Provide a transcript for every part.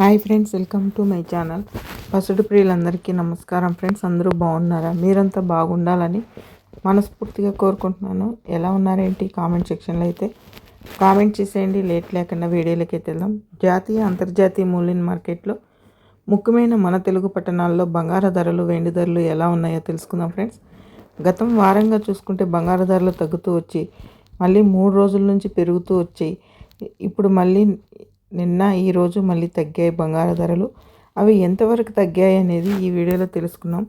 Hi friends welcome to my channel. పసుడు ప్రియులందరికీ నమస్కారం friends. అందరూ బాగున్నారా? మీరంతా బాగుండాలని మనస్ఫూర్తిగా కోరుకుంటున్నాను. ఎలా ఉన్నారేంటి? కామెంట్ సెక్షన్లో అయితే కామెంట్ చేసేయండి. లేట్ లేకుండా వీడియోలోకి అయితే వెళ్దాం. జాతీయ అంతర్జాతీయ మూల్యం మార్కెట్లో ముఖ్యమైన మన తెలుగు పట్టణాల్లో బంగారు ధరలు వెండి ధరలు ఎలా ఉన్నాయో తెలుసుకుందాం ఫ్రెండ్స్. గతం వారంగా చూసుకుంటే బంగారు ధరలు తగ్గుతూ వచ్చి మళ్ళీ మూడు రోజుల నుంచి పెరుగుతూ వచ్చాయి ఇప్పుడు మళ్ళీ నిన్న ఈరోజు మళ్ళీ తగ్గాయి బంగారు ధరలు. అవి ఎంతవరకు తగ్గాయి అనేది ఈ వీడియోలో తెలుసుకున్నాం.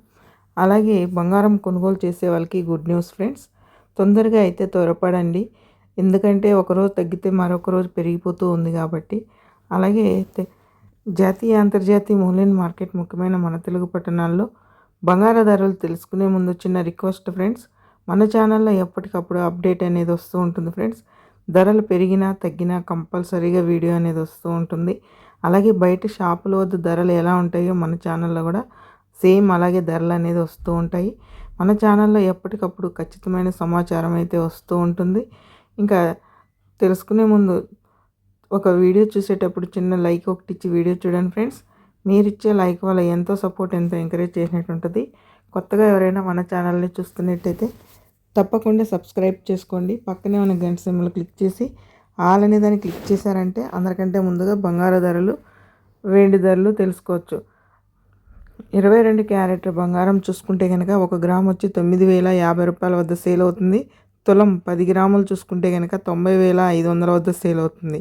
అలాగే బంగారం కొనుగోలు చేసే వాళ్ళకి గుడ్ న్యూస్ ఫ్రెండ్స్. తొందరగా అయితే త్వరపడండి. ఎందుకంటే ఒకరోజు తగ్గితే మరొక రోజు పెరిగిపోతూ ఉంది కాబట్టి. అలాగే జాతీయ అంతర్జాతీయ మూల్యం మార్కెట్ ముఖ్యమైన మన తెలుగు పట్టణాల్లో బంగారు ధరలు తెలుసుకునే ముందు చిన్న రిక్వెస్ట్ ఫ్రెండ్స్. మన ఛానల్లో ఎప్పటికప్పుడు అప్డేట్ అనేది వస్తూ ఉంటుంది ఫ్రెండ్స్. ధరలు పెరిగినా తగ్గినా కంపల్సరీగా వీడియో అనేది వస్తూ ఉంటుంది. అలాగే బయట షాపుల వద్ద ధరలు ఎలా ఉంటాయో మన ఛానల్లో కూడా సేమ్ అలాగే ధరలు అనేది వస్తూ ఉంటాయి. మన ఛానల్లో ఎప్పటికప్పుడు ఖచ్చితమైన సమాచారం అయితే వస్తూ ఉంటుంది. ఇంకా తెలుసుకునే ముందు ఒక వీడియో చూసేటప్పుడు చిన్న లైక్ ఒకటి ఇచ్చి వీడియో చూడండి ఫ్రెండ్స్. మీరు ఇచ్చే లైక్ వల్ల ఎంతో సపోర్ట్ ఎంతో ఎంకరేజ్ చేసినట్టు ఉంటుంది. కొత్తగా ఎవరైనా మన ఛానల్ని చూస్తున్నట్టయితే తప్పకుండా సబ్స్క్రైబ్ చేసుకోండి. పక్కనే ఉన్న గంట సింబల్ క్లిక్ చేసి ఆల్ అనే దాన్ని క్లిక్ చేశారంటే అందరికంటే ముందుగా బంగారు ధరలు వెండి ధరలు తెలుసుకోవచ్చు. ఇరవై రెండు క్యారెట్ బంగారం చూసుకుంటే కనుక ఒక గ్రామ్ వచ్చి తొమ్మిది వేల యాభై రూపాయల వద్ద సేల్ అవుతుంది. తులం పది గ్రాములు చూసుకుంటే కనుక తొంభై వేల ఐదు వందల వద్ద సేల్ అవుతుంది.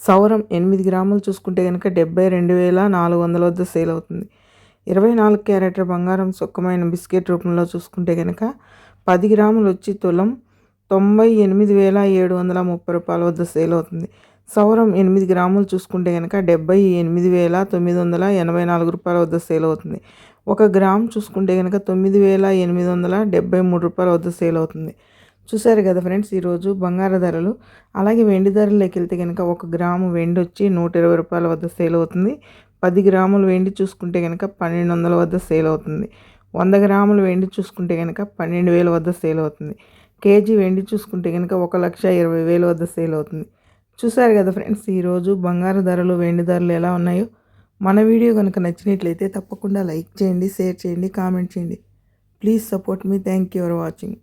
సౌరం ఎనిమిది గ్రాములు చూసుకుంటే కనుక డెబ్బై రెండు వేల నాలుగు వందల వద్ద సేల్ అవుతుంది. ఇరవై నాలుగు క్యారెట్ల బంగారం సుఖమైన బిస్కెట్ రూపంలో చూసుకుంటే కనుక పది గ్రాములు వచ్చి తులం తొంభై ఎనిమిది వేల ఏడు వందల ముప్పై రూపాయల వద్ద సేల్ అవుతుంది. సౌరం ఎనిమిది గ్రాములు చూసుకుంటే కనుక డెబ్బై ఎనిమిది వేల తొమ్మిది వందల ఎనభై నాలుగు రూపాయల వద్ద సేల్ అవుతుంది. ఒక గ్రామ్ చూసుకుంటే కనుక తొమ్మిది వేల ఎనిమిది వందల డెబ్బై మూడు రూపాయల వద్ద సేల్ అవుతుంది. చూసారు కదా ఫ్రెండ్స్ ఈరోజు బంగారు ధరలు అలాగే వెండి ధరలోకి వెళ్తే కనుక ఒక గ్రాము వెండి వచ్చి నూట ఇరవై రూపాయల వద్ద సేల్ అవుతుంది. పది గ్రాములు వెండి చూసుకుంటే కనుక పన్నెండు వందల వద్ద సేల్ అవుతుంది. వంద గ్రాములు వెండి చూసుకుంటే కనుక పన్నెండు వేల వద్ద సేల్ అవుతుంది. కేజీ వెండి చూసుకుంటే కనుక ఒక లక్ష ఇరవై వేల వద్ద సేల్ అవుతుంది. చూసారు కదా ఫ్రెండ్స్ ఈరోజు బంగారు ధరలు వెండి ధరలు ఎలా ఉన్నాయో? మన వీడియో కనుక నచ్చినట్లయితే తప్పకుండా లైక్ చేయండి షేర్ చేయండి కామెంట్ చేయండి. Please support me. Thank you for watching.